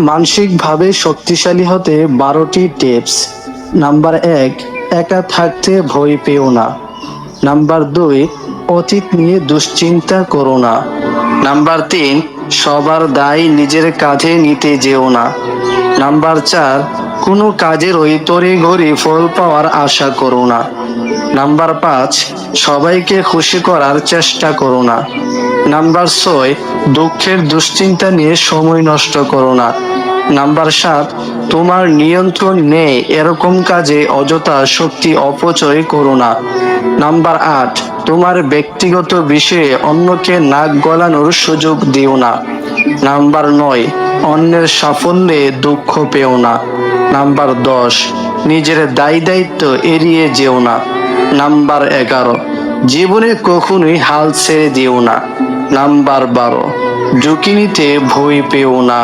মানসিকভাবে শক্তিশালী হতে বারোটি টিপস। নাম্বার এক একা থাকতে ভয় পেও না। নাম্বার দুই, অতীত নিয়ে দুশ্চিন্তা করো না। নাম্বার তিন, সবার দায় নিজের কাঁধে নিতে যেও না। নাম্বার চার, কোনো কাজের ওই তরে ঘড়ি ফল পাওয়ার আশা করো না। নাম্বার পাঁচ, সবাইকে খুশি করার চেষ্টা করো না। নাম্বার ছয়, দুঃখের দুশ্চিন্তা নিয়ে সময় নষ্ট করো না। নাম্বার সাত, তোমার নিয়ন্ত্রণ নেই, এরকম কাজে অযথা শক্তি অপচয় করো না। নাম্বার আট, তোমার ব্যক্তিগত বিষয়ে অন্যকে নাক গলানোর সুযোগ দিও না। নাম্বার নয়, অন্যের সাফল্যে দুঃখ পেও না। নাম্বার দশ, নিজের দায় দায়িত্ব এড়িয়ে যেও না। নাম্বার এগারো, জীবনে কখনোই হাল ছেড়ে দিও না। নাম্বার বারো, ঝুঁকি নিতে ভয় পেও না।